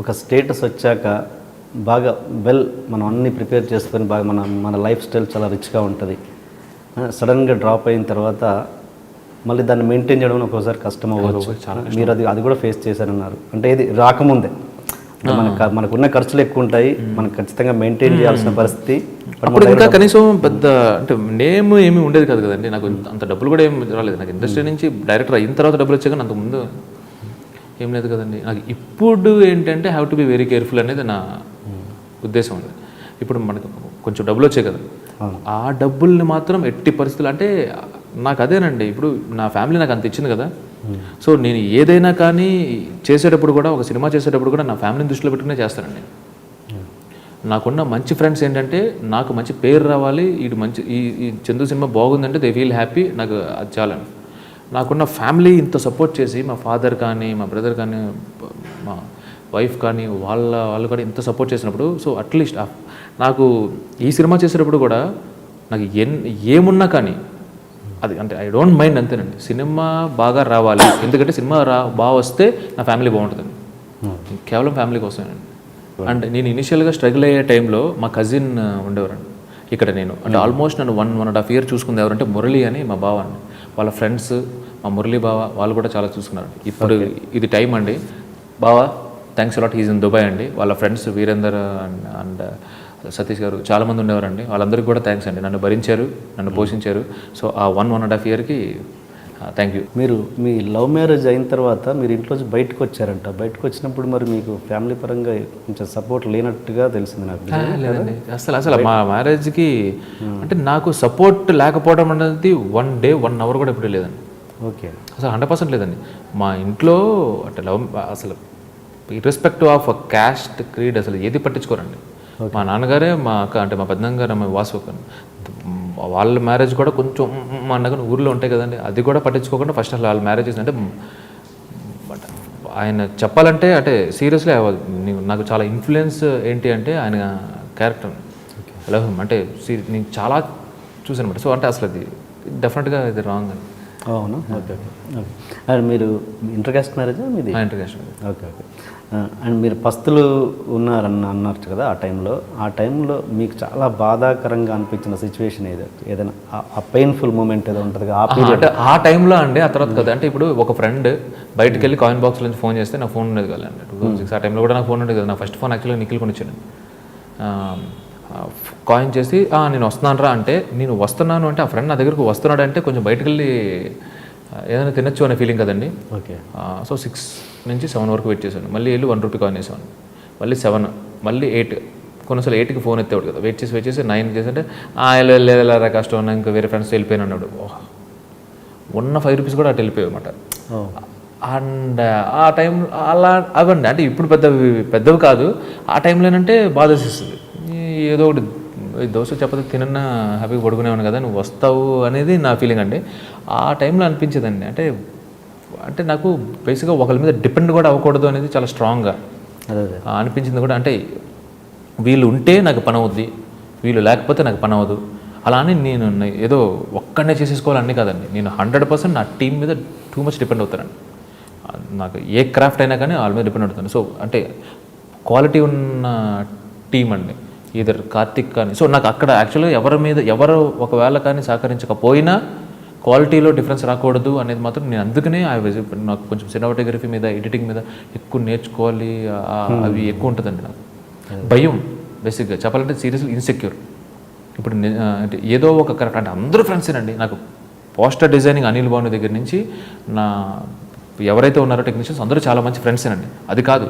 ఒక స్టేటస్ వచ్చాక బాగా వెల్ మనం అన్ని ప్రిపేర్ చేసుకొని బాగా మన మన లైఫ్ స్టైల్ చాలా రిచ్గా ఉంటుంది. సడన్గా డ్రాప్ అయిన తర్వాత మళ్ళీ దాన్ని మెయింటైన్ చేయడం ఒక్కోసారి కష్టం అవ్వచ్చు. మీరు అది అది కూడా ఫేస్ చేశారన్నారు. అంటే ఇది రాకముందే. మనకు మనకున్న ఖర్చులు ఎక్కువ ఉంటాయి. మనకు ఖచ్చితంగా మెయింటైన్ చేయాల్సిన పరిస్థితి అప్పుడు ఇంకా కనీసం పెద్ద అంటే నేమ్ ఏమీ ఉండేది కాదు కదండి. నాకు అంత డబ్బులు కూడా ఏమి రాలేదు. నాకు ఇండస్ట్రీ నుంచి డైరెక్టర్ అయిన తర్వాత డబ్బులు వచ్చాక అంత ముందు ఏం లేదు కదండి. నాకు ఇప్పుడు ఏంటంటే have to be very careful అనేది నా ఉద్దేశం ఉంది ఇప్పుడు మనకు కొంచెం డబ్బులు వచ్చాయి కదా. ఆ డబ్బుల్ని మాత్రం ఎట్టి పరిస్థితులు అంటే నాకు అదేనండి. ఇప్పుడు నా ఫ్యామిలీ నాకు అంత ఇచ్చింది కదా. సో నేను ఏదైనా కానీ చేసేటప్పుడు కూడా ఒక సినిమా చేసేటప్పుడు కూడా నా ఫ్యామిలీని దృష్టిలో పెట్టుకునే చేస్తానండి. నాకున్న మంచి ఫ్రెండ్స్ ఏంటంటే నాకు మంచి పేరు రావాలి. ఇది మంచి ఈ ఈ చందు సినిమా బాగుందంటే దే ఫీల్ హ్యాపీ నాకు అది చాలండి. నాకున్న ఫ్యామిలీ ఇంత సపోర్ట్ చేసి మా ఫాదర్ కానీ మా బ్రదర్ కానీ మా వైఫ్ కానీ వాళ్ళ వాళ్ళు కూడా ఇంత సపోర్ట్ చేసినప్పుడు సో అట్లీస్ట్ నాకు ఈ సినిమా చేసేటప్పుడు కూడా నాకు ఎన్ ఏమున్నా కానీ అది అంటే ఐ డోంట్ మైండ్ అంతేనండి. సినిమా బాగా రావాలి. ఎందుకంటే సినిమా రా బాగా వస్తే నా ఫ్యామిలీ బాగుంటుందండి. కేవలం ఫ్యామిలీ కోసమేనండి. అండ్ నేను ఇనిషియల్గా స్ట్రగుల్ అయ్యే టైంలో మా కజిన్ ఉండేవారండి. ఇక్కడ నేను అంటే ఆల్మోస్ట్ నన్ను one one and half year చూసుకుంది ఎవరంటే మురళి అని మా బావ అండి. వాళ్ళ ఫ్రెండ్స్ మా మురళి బావ వాళ్ళు కూడా చాలా చూసుకున్నారు. ఇప్పుడు ఇది టైం అండి. బావా thanks a lot he's in Dubai అండి. వాళ్ళ friends Virender and and Satish garu చాలామంది ఉండేవారండి. వాళ్ళందరికీ కూడా థ్యాంక్స్ అండి. నన్ను భరించారు నన్ను పోషించారు. సో ఆ వన్ వన్ అండ్ హాఫ్ ఇయర్కి థ్యాంక్ యూ మీరు మీ లవ్ మ్యారేజ్ అయిన తర్వాత మీరు ఇంట్లోంచి బయటకు వచ్చారంట. బయటకు వచ్చినప్పుడు మరి మీకు ఫ్యామిలీ పరంగా కొంచెం సపోర్ట్ లేనట్టుగా తెలిసింది నాకు. లేదండి. అసలు అసలు మా మ్యారేజ్కి అంటే నాకు సపోర్ట్ లేకపోవడం అనేది వన్ డే వన్ అవర్ కూడా ఎప్పుడూ లేదండి. ఓకే. అసలు హండ్రెడ్ పర్సెంట్ లేదండి. మా ఇంట్లో అంటే లవ్ అసలు ఇర్రెస్పెక్టివ్ ఆఫ్ క్యాస్ట్ క్రీడ్ అసలు ఏది పట్టించుకోరండి. మా నాన్నగారే మా అక్క అంటే మా పెద్దనాన్న గారు మా వాసు వాళ్ళ మ్యారేజ్ కూడా కొంచెం మా అన్నగారు ఊర్లో ఉంటాయి కదండి. అది కూడా పట్టించుకోకుండా ఫస్ట్ అసలు వాళ్ళ మ్యారేజ్ అంటే బట్ ఆయన చెప్పాలంటే అంటే సీరియస్లీ నాకు చాలా ఇన్ఫ్లుయెన్స్ ఏంటి అంటే ఆయన క్యారెక్టర్ లవ్ అంటే సీ నేను చాలా చూసాను అనమాట సో అంటే అసలు అది డెఫినెట్గా ఇది రాంగ్ అని అవును? Okay okay. అండ్ మీరు ఇంటర్ కాస్ట్ మ్యారేజా మీది? ఇంటర్నేషన్ ఓకే ఓకే. అండ్ మీరు పస్తులు ఉన్నారన్న అన్నారు కదా ఆ టైంలో. ఆ టైంలో మీకు చాలా బాధాకరంగా అనిపించిన సిచ్యువేషన్ ఏదో? ఏదైనా ఆ- పెయిన్ఫుల్ మూమెంట్ ఏదో ఉంటుంది కదా, అంటే ఆ టైంలో అండి ఆ తర్వాత కదా. అంటే ఇప్పుడు ఒక ఫ్రెండ్ బయటకు వెళ్ళి కాయిన్ బాక్స్ నుంచి ఫోన్ చేస్తే నా ఫోన్ ఉండేది కదా అండి టూ థౌసండ్ సిక్స్ ఆ టైంలో కూడా నాకు ఫోన్ ఉండేది కదా. నా ఫస్ట్ ఫోన్ యాక్చువల్గా నిఖిల్ కొనిచ్చాను కాయిన్ చేసి "ఆ, నేను వస్తున్నాను రా అంటే నేను వస్తున్నాను అంటే ఆ ఫ్రెండ్ నా దగ్గరకు వస్తున్నాడు అంటే కొంచెం బయటకు వెళ్ళి ఆ, ఏదైనా తినొచ్చు అనే ఫీలింగ్ కదండి. ఓకే. సో సిక్స్ నుంచి సెవెన్ వరకు వెయిట్ చేశాను. మళ్ళీ వెళ్ళి వన్ రూపీ కాయిన్ వేసాను మళ్ళీ సెవెన్ మళ్ళీ ఎయిట్ కొన్నిసార్లు ఎయిట్కి ఫోన్ ఎత్తేవాడు కదా. వెయిట్ చేసి వెయిట్ చేసి నైన్ చేస్తుంటే వెళ్ళలేదురా కష్టం ఉన్నా ఇంకా వేరే ఫ్రెండ్స్ వెళ్ళిపోయాను అన్నాడు. ఓహ్. ఉన్న ఫైవ్ రూపీస్ కూడా అటు వెళ్ళిపోయాయి అనమాట అండ్ ఆ టైం అలా అవండి అంటే ఇప్పుడు పెద్దవి పెద్దవి కాదు. ఆ టైంలో ఏంటంటే బాధ ఏదో ఒకటి దోశ చపాతి తినన్నా హ్యాపీగా పడుకునేవాను కదా నువ్వు వస్తావు అనేది నా ఫీలింగ్ అండి. ఆ టైంలో అనిపించేదండి అంటే అంటే నాకు బేసిక్గా ఒకరి మీద డిపెండ్ కూడా అవ్వకూడదు అనేది చాలా స్ట్రాంగ్గా అనిపించింది కూడా. అంటే వీళ్ళు ఉంటే నాకు పని అవుద్ది వీళ్ళు లేకపోతే నాకు పని అవ్వదు. అలా అని నేను ఏదో ఒక్కడనే చేసేసుకోవాలని కాదండి. నేను హండ్రెడ్ పర్సెంట్ నా టీం మీద టూ మచ్ డిపెండ్ అవుతానండి. నాకు ఏ క్రాఫ్ట్ అయినా కానీ వాళ్ళ మీద డిపెండ్ అవుతాను. సో అంటే క్వాలిటీ ఉన్న టీం అండి. ఇద్దరు కార్తిక్ కానీ. సో నాకు అక్కడ యాక్చువల్గా ఎవరి మీద ఎవరు ఒకవేళ కానీ సహకరించకపోయినా క్వాలిటీలో డిఫరెన్స్ రాకూడదు అనేది మాత్రం నేను అందుకనే ఆ నాకు కొంచెం సినిమాటోగ్రఫీ మీద ఎడిటింగ్ మీద ఎక్కువ నేర్చుకోవాలి ఆ- అవి ఎక్కువ ఉంటుందండి నాకు. భయం బేసిక్గా చెప్పాలంటే సీరియస్లీ ఇన్సెక్యూర్ ఇప్పుడు అంటే ఏదో ఒక కరెక్ట్ అంటే అందరూ ఫ్రెండ్సేనండి నాకు పోస్టర్ డిజైనింగ్ అనిల్ భాను దగ్గర నుంచి నా ఎవరైతే ఉన్నారో టెక్నీషియన్స్ అందరూ చాలా మంచి ఫ్రెండ్సేనండి అది కాదు.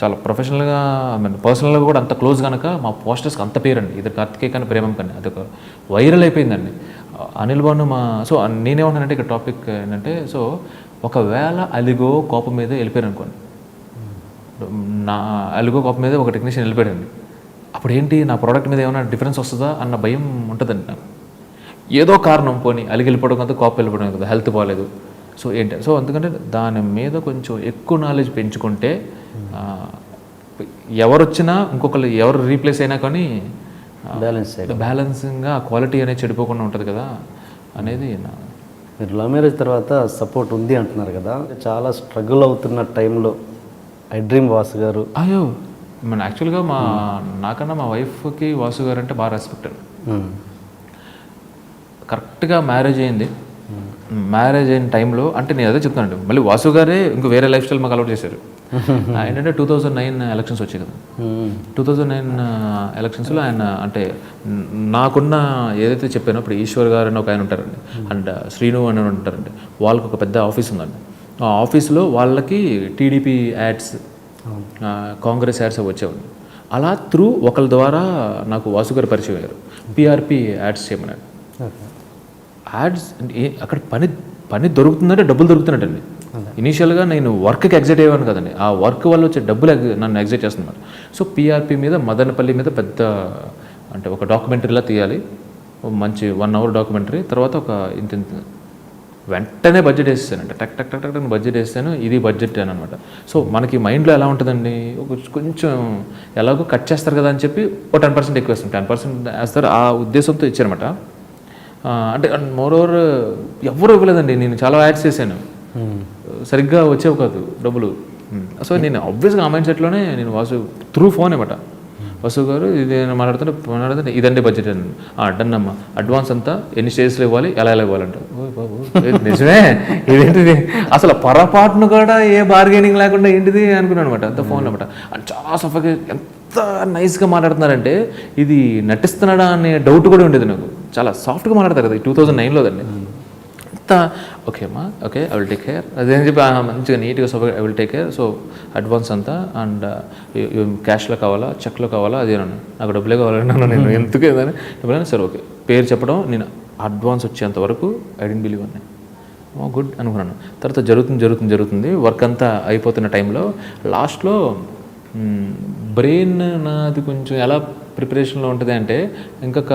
చాలా ప్రొఫెషనల్గా ఐ మీన్ పర్సనల్గా కూడా అంత క్లోజ్ కనుక మా పోస్టర్స్కి అంత పేరండి. ఇది కార్తికే కానీ ప్రేమం కానీ అదొక వైరల్ అయిపోయిందండి. అనిల్ బాను మా సో నేనేమంటానంటే ఇక్కడ టాపిక్ ఏంటంటే సో ఒకవేళ అలిగో కోపం మీద వెళ్ళిపోయారు అనుకోండి నా అలుగో కోపం మీద ఒక టెక్నీషియన్ వెళ్ళిపోయాడండి. అప్పుడు ఏంటి నా ప్రోడక్ట్ మీద ఏమైనా డిఫరెన్స్ వస్తుందా అన్న భయం ఉంటుందండి నాకు. ఏదో కారణం పోనీ అలిగి వెళ్ళిపోవడం కదా కోపం వెళ్ళిపోవడం కదా హెల్త్ బాగాలేదు సో ఏంటి? సో అందుకంటే దాని మీద కొంచెం ఎక్కువ నాలెడ్జ్ పెంచుకుంటే ఆ, ఎవరు వచ్చినా ఇంకొకరు ఎవరు రీప్లేస్ అయినా కానీ బ్యాలెన్స్ బ్యాలెన్సింగ్గా క్వాలిటీ అనేది చెడిపోకుండా ఉంటుంది కదా అనేది నా మీరు లవ్ మ్యారేజ్ తర్వాత సపోర్ట్ ఉంది అంటున్నారు కదా. చాలా స్ట్రగుల్ అవుతున్న టైంలో ఐ డ్రీమ్ వాసు గారు అయ్యో మన యాక్చువల్గా మా నాకన్నా మా వైఫ్కి వాసు గారు అంటే బాగా రెస్పెక్ట్. కరెక్ట్గా మ్యారేజ్ అయింది. మ్యారేజ్ అయిన టైంలో అంటే నేను అదే చెప్తానండి మళ్ళీ వాసు గారే ఇంకో వేరే లైఫ్ స్టైల్ మాకు అలవాటు చేశారు. ఏంటంటే టూ థౌజండ్ నైన్ ఎలక్షన్స్ వచ్చాయి కదా. టూ థౌజండ్ నైన్ ఎలక్షన్స్లో ఆయన అంటే నాకున్న ఏదైతే చెప్పానో ఇప్పుడు ఈశ్వర్ గారు అని ఒక ఆయన ఉంటారండి అండ్ శ్రీను అని ఉంటారండి వాళ్ళకి ఒక పెద్ద ఆఫీస్ ఉందండి. ఆ ఆఫీస్లో వాళ్ళకి టీడీపీ యాడ్స్ కాంగ్రెస్ యాడ్స్ అవి వచ్చేవాడి. అలా త్రూ ఒకరి ద్వారా నాకు వాసు గారు పరిచయం అయ్యారు. పిఆర్పి యాడ్స్ చేయమన్నాడు. యాడ్స్ అంటే అక్కడ పని పని దొరుకుతుందంటే డబ్బులు దొరుకుతున్నట్టండి ఇనీషియల్గా నేను వర్క్కి ఎగ్జైట్ అయ్యాను కదండి. ఆ వర్క్ వల్ల వచ్చే డబ్బులు నన్ను ఎగ్జైట్ చేస్తున్నారు. సో పిఆర్పి మీద మదనపల్లి మీద పెద్ద అంటే ఒక డాక్యుమెంటరీలా తీయాలి. ఓ మంచి వన్ అవర్ డాక్యుమెంటరీ తర్వాత ఒక ఇంత వెంటనే బడ్జెట్ వేసేసానంట టక్ టక్ టక్ టక్ టక్ బడ్జెట్ వేసాను ఇది బడ్జెట్ అని అనమాట. సో మనకి మైండ్లో ఎలా ఉంటుందండి? కొంచెం ఎలాగో కట్ చేస్తారు కదా అని చెప్పి ఒక టెన్ పర్సెంట్ ఎక్కువ వేస్తాం. టెన్ పర్సెంట్ వేస్తారు. ఆ ఉద్దేశంతో ఇచ్చారన్నమాట. అంటే మోర్ ఓవర్ ఎవరు ఇవ్వలేదండి. నేను చాలా యాడ్స్ చేశాను. సరిగ్గా వచ్చేవి కాదు డబ్బులు. సో నేను ఆబ్వియస్గా ఆ మైండ్ సెట్లోనే నేను వాసు త్రూ ఫోన్ అనమాట. వాసు గారు ఇది నేను మాట్లాడుతుంటే మాట్లాడుతుంటే ఇదండి బడ్జెట్ అని. డన్ అమ్మా. అడ్వాన్స్ అంతా ఎన్ని స్టేజ్లో ఇవ్వాలి ఎలా ఎలా ఇవ్వాలంట. ఓ బాబు నిజమే. ఇదేంటిది? అసలు పొరపాటును కూడా ఏ బార్గెనింగ్ లేకుండా ఏంటిది అనుకున్నాను అనమాట. అంత ఫోన్ అనమాట. అండ్ చాలా సఫగా ఎంత నైస్గా మాట్లాడుతున్నారంటే ఇది నటిస్తున్నాడా అనే డౌట్ కూడా ఉండేది నాకు. చాలా సాఫ్ట్గా మాట్లాడతారు కదా టూ థౌజండ్ నైన్లో దాన్ని అంతా ఓకే అమ్మా okay I will take care అదేం చెప్పి మంచిగా నీట్గా so I will take care so advance అంతా అండ్ క్యాష్లో కావాలా చెక్లో కావాలా అది అన్నాను నాకు డబ్బులే కావాలన్నాను నేను ఎందుకు ఏదని ఎప్పుడైనా సరే ఓకే పేరు చెప్పడం నేను అడ్వాన్స్ వచ్చేంత వరకు ఐ డెంట్ బిలీవ్ అన్నాను. ఓ గుడ్ అనుకున్నాను. తర్వాత జరుగుతుంది జరుగుతుంది జరుగుతుంది. వర్క్ అంతా అయిపోతున్న టైంలో లాస్ట్లో బ్రెయిన్ నాది కొంచెం ఎలా ప్రిపరేషన్లో ఉంటుంది అంటే ఇంకొక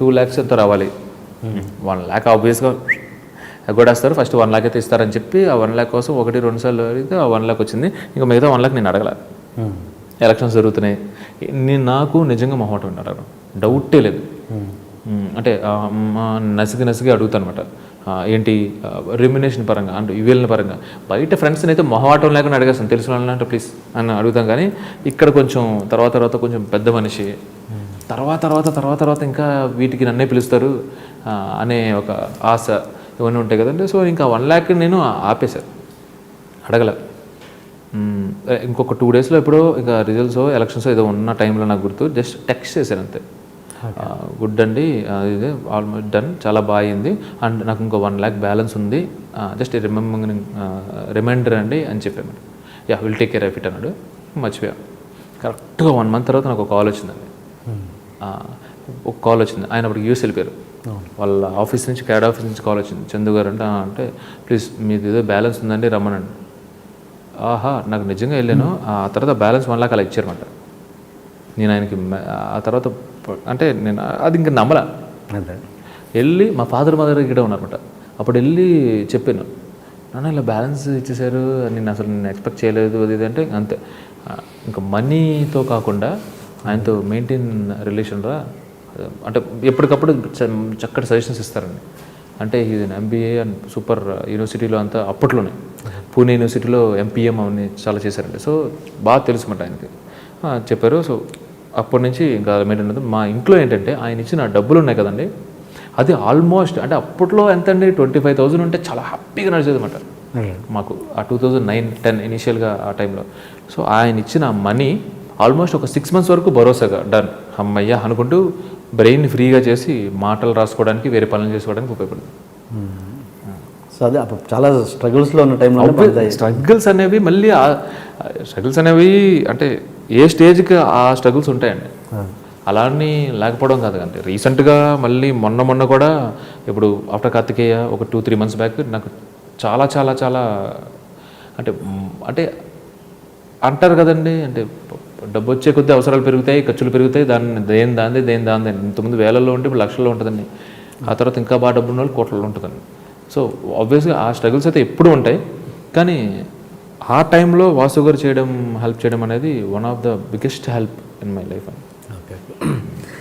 టూ ల్యాక్స్ ఎంత రావాలి. వన్ ల్యాక్ ఆబ్వియస్గా ఎగ్గొడేస్తారు ఫస్ట్ వన్ ల్యాక్ అయితే ఇస్తారని చెప్పి ఆ వన్ ల్యాక్ కోసం ఒకటి రెండు సార్లు అడిగితే ఆ వన్ ల్యాక్ వచ్చింది. ఇంకా మిగతా వన్ ల్యాక్ నేను అడగల. మ్మ్. ఎలక్షన్స్ జరుగుతున్నాయి. నేను నాకు నిజంగా మొహమాట ఉన్నాడు డౌటే లేదు. మ్మ్. అంటే నసిగి నసిగి అడుగుతాను అనమాట ఏంటి రెమ్యునేషన్ పరంగా అంటే ఇవేళ్ళ పరంగా. బయట ఫ్రెండ్స్ని అయితే మొహమాటం లేకుండా అడిగేస్తాను. తెలిసిన వాళ్ళని అంటే ప్లీజ్ అని అడుగుతాం కానీ ఇక్కడ కొంచెం తర్వాత తర్వాత కొంచెం పెద్ద మనిషి. తర్వాత తర్వాత తర్వాత తర్వాత ఇంకా వీటికి నన్నే పిలుస్తారు అనే ఒక ఆశ ఇవన్నీ ఉంటాయి కదండి. సో ఇంకా వన్ ల్యాక్ నేను ఆపేశాను అడగలే. ఇంకొక టూ డేస్లో ఎప్పుడో ఇంకా రిజల్ట్స్ ఎలక్షన్స్ ఏదో ఉన్న టైంలో నాకు గుర్తు. జస్ట్ టెక్స్ట్ చేశాను అంతే. గుడ్ అండి. ఆ, ఇది ఆల్మోస్ట్ డన్ చాలా బాగా అయింది. అండ్ నాకు ఇంకో వన్ ల్యాక్ బ్యాలెన్స్ ఉంది. జస్ట్ రిమెంబరింగ్ రిమైండర్ అండి అని చెప్పాను. Ya will take care of it అన్నాడు. మర్చిపోయా. కరెక్ట్గా వన్ మంత్ తర్వాత నాకు ఒక కాల్ వచ్చిందండి. ఆ, ఒక కాల్ వచ్చింది. ఆయన అప్పుడు యూఎస్ వెళ్ళిపోయారు. వాళ్ళ ఆఫీస్ నుంచి క్యాడ్ ఆఫీస్ నుంచి కాల్ వచ్చింది. చందు గారు అంటే "ఆ, అంటే ప్లీజ్ మీది ఏదో బ్యాలెన్స్ ఉందండి రమ్మనండి. ఆహా నాకు నిజంగా వెళ్ళాను. ఆ తర్వాత బ్యాలెన్స్ వన్ లాక్ అలా ఇచ్చారన్నమాట. నేను ఆయనకి ఆ తర్వాత అంటే నేను అది ఇంకా నమ్మలా. వెళ్ళి మా ఫాదర్ మదర్ ఇక్కడ ఉన్నారన్నమాట. అప్పుడు వెళ్ళి చెప్పాను. నాన్న ఇలా బ్యాలెన్స్ ఇచ్చేసారు నేను అసలు నేను ఎక్స్పెక్ట్ చేయలేదు. అది అంటే అంతే. ఇంకా మనీతో కాకుండా ఆయనతో మెయింటైన్ రిలేషన్ రా అంటే ఎప్పటికప్పుడు చక్కటి సజెషన్స్ ఇస్తారండి. అంటే ఇది ఎంబీఏ అండ్ సూపర్ యూనివర్సిటీలో అంతా అప్పట్లోనే. పూణే యూనివర్సిటీలో ఎంపీఎం అవన్నీ చాలా చేశారండి. సో బాగా తెలుసు మాట ఆయనకి. చెప్పారు. సో అప్పటి నుంచి ఇంకా మెయింటైన్ మా ఇంట్లో ఏంటంటే ఆయన ఇచ్చిన డబ్బులు ఉన్నాయి కదండి. అది ఆల్మోస్ట్ అంటే అప్పట్లో ఎంత అండి ట్వంటీ ఫైవ్ థౌసండ్ ఉంటే చాలా హ్యాపీగా నడిచేది అనమాట మాకు ఆ టూ థౌజండ్ నైన్ టెన్ ఇనిషియల్గా ఆ టైంలో సో ఆయన ఇచ్చిన మనీ ఆల్మోస్ట్ ఒక సిక్స్ మంత్స్ వరకు భరోసాగా డన్ అమ్మయ్య అనుకుంటూ బ్రెయిన్ ఫ్రీగా చేసి మాటలు రాసుకోవడానికి వేరే పనులు చేసుకోవడానికి ఉపయోగపడుతుంది. సో అదే అప్పుడు చాలా స్ట్రగుల్స్లో ఉన్న టైంలో స్ట్రగుల్స్ అనేవి మళ్ళీ స్ట్రగుల్స్ అనేవి అంటే ఏ స్టేజ్కి ఆ స్ట్రగుల్స్ ఉంటాయండి. అలా అని లేకపోవడం కాదు అంటే రీసెంట్గా మళ్ళీ మొన్న మొన్న కూడా ఇప్పుడు ఆఫ్టర్ కార్తికేయ ఒక టూ త్రీ మంత్స్ బ్యాక్ నాకు చాలా చాలా చాలా అంటే అంటే అంటారు కదండి అంటే డబ్బు వచ్చే కొద్దీ అవసరాలు పెరుగుతాయి ఖర్చులు పెరుగుతాయి దాన్ని దేని దాందే దేని దాందే ఇంతకుముందు వేలల్లో ఉంటే ఇప్పుడు లక్షల్లో ఉంటుందండి. ఆ తర్వాత ఇంకా బాగా డబ్బు ఉన్న వాళ్ళు కోట్లలో ఉంటుందండి. సో ఆబ్వియస్గా ఆ స్ట్రగుల్స్ అయితే ఎప్పుడూ ఉంటాయి. కానీ ఆ టైంలో వాసు గారు చేయడం హెల్ప్ చేయడం అనేది one of the biggest help in my life అండి